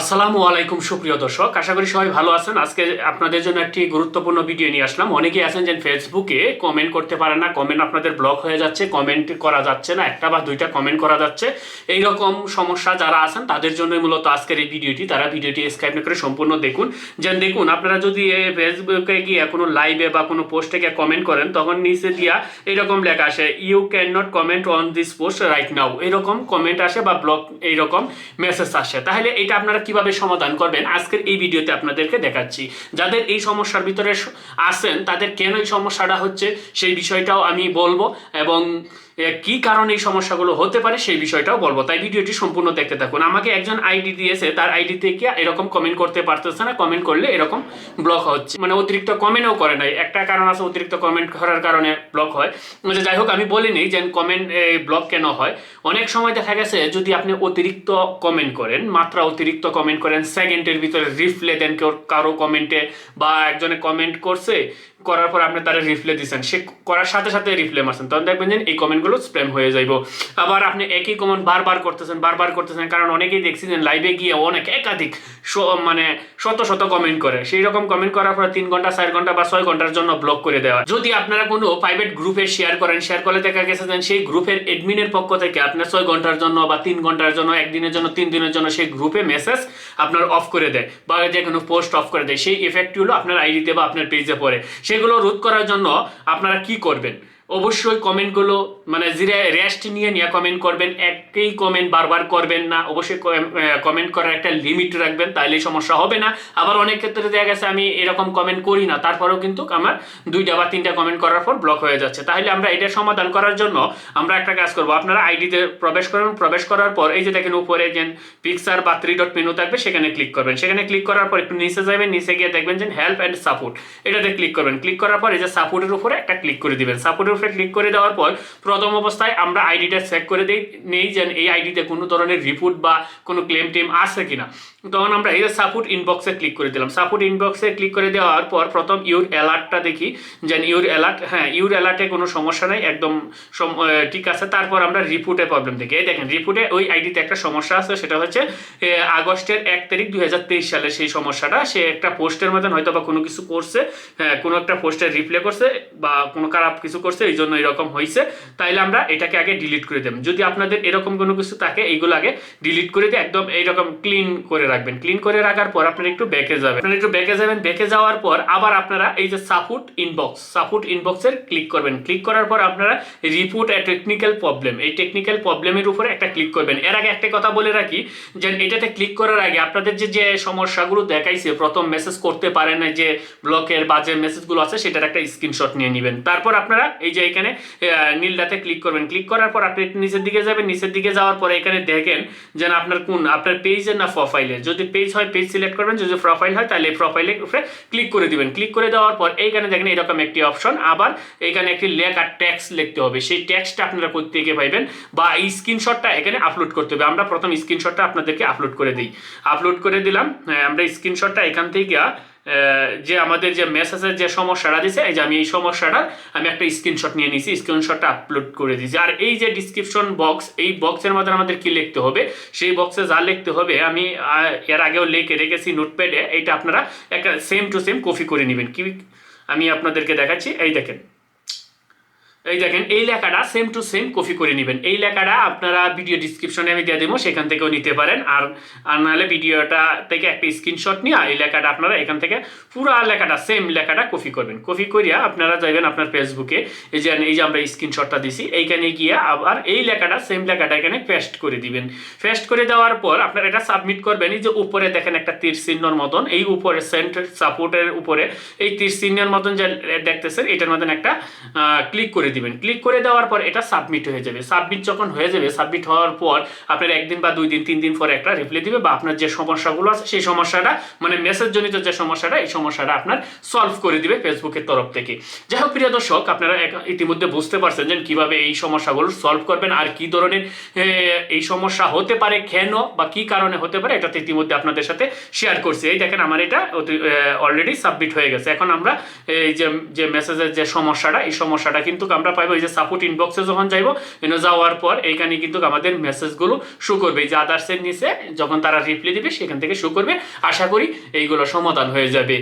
আসসালামু আলাইকুম, সুপ্রিয় দর্শক। আশা করি সবাই ভালো আছেন। আজকে আপনাদের জন্য একটি গুরুত্বপূর্ণ ভিডিও নিয়ে আসলাম। অনেকেই আছেন যে ফেসবুকে কমেন্ট করতে পারেন না কমেন্ট আপনাদের ব্লক হয়ে যাচ্ছে কমেন্ট করা যাচ্ছে না, একটা বা দুইটা কমেন্ট করা যাচ্ছে। এই রকম সমস্যা যারা আছেন, তাদের জন্য মূলত আজকের এই ভিডিওটি। তারা ভিডিওটি স্ক্রাইব করে সম্পূর্ণ দেখুন। যেন দেখুন, আপনারা যদি ফেসবুকে গিয়ে কোনো লাইভে বা কোনো পোস্টে গিয়ে কমেন্ট করেন, তখন নিচে দিয়া এরকম লেখা আসে you can not comment on this post right now এরকম কমেন্ট আসে বা ব্লক এইরকম মেসেজ আসে। তাহলে এটা আপনারা কীভাবে সমাধান করবেন, আজকের এই ভিডিওতে আপনাদেরকে দেখাচ্ছি। যাদের এই সমস্যার ভিতরে আছেন, তাদের কেন এই সমস্যাটা হচ্ছে সেই বিষয়টাও আমি বলব এবং কি কারণে এই সমস্যাগুলো হতে পারে সেই বিষয়টাও বলব। তাই ভিডিওটি সম্পূর্ণ দেখতে থাকুন। আমাকে একজন আইডি দিয়েছে, তার আইডি থেকে এরকম কমেন্ট করতে পারতেছে না কমেন্ট করলে এরকম ব্লক হচ্ছে। মানে অতিরিক্ত কমেন্টও করে নাই। একটা কারণ আছে, অতিরিক্ত কমেন্ট করার কারণে ব্লক হয়। যে যাই হোক, আমি বলিনি যে কমেন্ট ব্লক কেন হয়। অনেক সময় দেখা গেছে, যদি আপনি অতিরিক্ত কমেন্ট করেন, মাত্রা অতিরিক্ত কমেন্ট করেন। সেকেন্ডের ভিতরে রিপ্লে দেন কেউ কারও কমেন্টে বা একজনে কমেন্ট করছে করার পর আপনি তারা রিপ্লে দিচ্ছেন সে করার সাথে সাথে রিপ্লে মারছেন। তখন দেখবেন যে এই কমেন্টগুলো স্প্যাম হয়ে যাইব। আবার আপনি একই কমেন্ট বারবার করতেছেন বারবার করতেছেন। কারণ অনেকেই দেখছিলেন লাইভে গিয়ে অনেক একাধিক মানে শত শত কমেন্ট করে। সেই রকম কমেন্ট করার পর তিন ঘণ্টা, চার ঘণ্টা বা ছয় ঘণ্টার জন্য ব্লক করে দেওয়া যদি আপনারা কোনো প্রাইভেট গ্রুপে শেয়ার করেন শেয়ার করলে দেখা গেছে যে সেই গ্রুপের এডমিনের পক্ষ থেকে আপনার ছয় ঘণ্টার জন্য বা তিন ঘণ্টার জন্য, একদিনের জন্য, তিন দিনের জন্য সেই গ্রুপে মেসেজ আপনার অফ করে দেয় বা যে কোনো পোস্ট অফ করে দেয়। সেই ইফেক্টগুলো আপনার আইডিতে বা আপনার পেজে পড়ে। সেগুলো রোধ করার জন্য আপনারা কি করবেন? অবশ্যই কমেন্টগুলো মানে জিরে রেস্ট নিয়ে নিয়ে কমেন্ট করবেন, একই কমেন্ট বারবার করবেন না। অবশ্যই কমেন্ট করার একটা লিমিট রাখবেন তাহলে সমস্যা হবে না। আবার অনেক ক্ষেত্রে দেখা গেছে আমি এরকম কমেন্ট করি না, তারপরেও কিন্তু আমার দুইটা বা তিনটা কমেন্ট করার পর ব্লক হয়ে যাচ্ছে। তাহলে আমরা এটা সমাধান করার জন্য আমরা একটা কাজ করব। আপনারা আইডিতে প্রবেশ করবেন প্রবেশ করার পর এই যে দেখেন উপরে যে পিকচার বা থ্রি ডট মেনু থাকবে, সেখানে ক্লিক করবেন। সেখানে ক্লিক করার পর একটু নিচে যাবেন, নিচে গিয়ে দেখবেন যে হেল্প অ্যান্ড সাপোর্ট এটাতে ক্লিক করবেন। ক্লিক করার পর এই যে সাপোর্টের উপরে একটা ক্লিক করে দিবেন। সাপোর্টের উপরে ক্লিক করে দেওয়ার পর প্রথম অবস্থায় আমরা আইডিটা চেক করে দিই, নেই যে এই আইডিতে কোনো ধরনের রিপোর্ট বা কোনো ক্লেম টেম আছে কিনা। তখন আমরা এই সাপোর্ট ইনবক্সে ক্লিক করে দিলাম। সাপোর্ট ইনবক্সে ক্লিক করে দেওয়ার পর প্রথম ইউর অ্যালার্টটা দেখি, যেন ইউর অ্যালার্ট হ্যাঁ ইউর অ্যালার্টে কোনো সমস্যা নেই, একদম ঠিক আছে। তারপর আমরা রিপোর্টে প্রবলেম দেখি। এই দেখেন রিপোর্টে ওই আইডিতে একটা সমস্যা আছে, সেটা হচ্ছে আগস্টের এক তারিখ দু হাজার তেইশ সালে সেই সমস্যাটা, সে একটা পোস্টের মতন হয়তো বা কোনো কিছু করছে হ্যাঁ কোনো একটা পোস্টের রিপ্লে করছে বা কোনো খারাপ কিছু করছে, এই জন্য এরকম হয়েছে তাইলে আমরা এটাকে আগে ডিলিট করে দেব। যদি আপনাদের এরকম কোনো কিছু থাকে, এইগুলো আগে ডিলিট করে দিয়ে একদম এইরকম ক্লিন করে রাখবেন। ক্লিন করে রাখার পর আপনারা একটু ব্যাকে যাবেন। আপনারা একটু ব্যাকে যাবেন। ব্যাকে যাওয়ার পর আবার আপনারা এই যে সাপোর্ট ইনবক্স সাপোর্ট ইনবক্সের ক্লিক করবেন। ক্লিক করার পর আপনারা রিপোর্ট এ টেকনিক্যাল প্রবলেম এই টেকনিক্যাল প্রবলেমের উপরে একটা ক্লিক করবেন। এর আগে একটা কথা বলে রাখি যে এটাতে ক্লিক করার আগে আপনাদের যে যে সমস্যাগুলো দেখাইছে, প্রথম মেসেজ করতে পারে না যে ব্লকের বা যে মেসেজগুলো আছে, সেটার একটা স্ক্রিনশট নিয়ে নেবেন। তারপর আপনারা এই যে এখানে নীলটাতে ক্লিক করবেন। ক্লিক করার পর আপনি নিচের দিকে যাবেন। নিচের দিকে যাওয়ার পরে এখানে দেখেন যেন আপনার কোন, আপনার পেজের না প্রোফাইলের যদি পেজ হয় পেজ সিলেক্ট করবেন। যদি প্রোফাইল হয় তাহলে প্রোফাইলের উপরে ক্লিক করে দিবেন। ক্লিক করে দেওয়ার পর এইখানে দেখেন এরকম একটি অপশন আবার এইখানে একটি লেখা ট্যাক্স লিখতে হবে। সেই ট্যাক্সটা আপনারা কোথেকে পাইবেন? বা এই স্ক্রিনশটটা এখানে আপলোড করতে হবে। আমরা প্রথম স্ক্রিনশটটা আপনাদেরকে আপলোড করে দিই। আপলোড করে দিলাম। হ্যাঁ, আমরা স্ক্রিনশটটা এখান থেকে যে আমাদের যে মেসেজের যে সমস্যাটা দিছে, এই যে আমি এই সমস্যাটা আমি একটা স্ক্রিনশট নিয়ে নিয়েছি স্ক্রিনশটটা আপলোড করে দিয়েছি আর এই যে ডিসক্রিপশন বক্স এই বক্সের মধ্যে আমাদের কি লিখতে হবে? সেই বক্সে যা লিখতে হবে, আমি এর আগেও লিখে রেখেছি নোটপ্যাডে এইটা আপনারা একটা সেম টু সেম কপি করে নেবেন। কি, আমি আপনাদেরকে দেখাচ্ছি, এই দেখেন। এই দেখেন, এই লেখাটা সেম টু সেম কপি করে নেবেন। এই লেখাটা আপনারা ভিডিও ডিসক্রিপশনে আমি দিয়ে দেবো, সেখান থেকেও নিতে পারেন। আর আর নাহলে ভিডিওটা থেকে একটা স্ক্রিনশট নিয়ে, এই লেখাটা আপনারা এখান থেকে পুরো লেখাটা সেম লেখাটা কপি করবেন। কপি করিয়া আপনারা যাবেন আপনার ফেসবুকে এই যে এই যে আমরা স্ক্রিনশটটা দিছি, এইখানে গিয়ে আবার এই লেখাটা সেম লেখাটা এখানে পেস্ট করে দিবেন। পেস্ট করে দেওয়ার পর আপনারা এটা সাবমিট করবেন। এই যে উপরে দেখেন একটা তীর চিহ্নর মতন, এই উপরে সেন্টার সাপোর্টের উপরে, এই তীর চিহ্নের মতন যে দেখতেছেন, এটার মতন একটা ক্লিক করে দিবেন। ক্লিক করে দেওয়ার পর এটা সাবমিট হয়ে যাবে। সাবমিট যখন হয়ে যাবে, সাবমিট হওয়ার পর আপনার একদিন বা দুই দিন, তিন দিন পরে একটা রিপ্লাই দিবে বা আপনার যে সমস্যাগুলো আছে, সেই সমস্যাটা মানে মেসেজ জনিত যে সমস্যাটা, এই সমস্যাটা আপনার সলভ করে দিবে ফেসবুকের তরফ থেকে। যাই হোক, প্রিয় দর্শক, আপনারা ইতিমধ্যে বুঝতে পারছেন যে কীভাবে এই সমস্যাগুলো সলভ করবেন আর কি ধরনের এই সমস্যা হতে পারে, কেন বা কি কারণে হতে পারে এটা তো ইতিমধ্যে আপনাদের সাথে শেয়ার করছি। এই দেখেন, আমার এটা অলরেডি সাবমিট হয়ে গেছে। এখন আমরা এই যে মেসেজের যে সমস্যাটা, এই সমস্যাটা কিন্তু আমরা পাইবো এই যে সাপোর্ট ইনবক্সে যখন যাইবো এনে যাওয়ার পর এইখানে কিন্তু আমাদের মেসেজগুলো শো করবে। যে আদার্সের নিচে যখন তারা রিপ্লাই দিবে, সেখান থেকে শো করবে। আশা করি এইগুলো সমাধান হয়ে যাবে।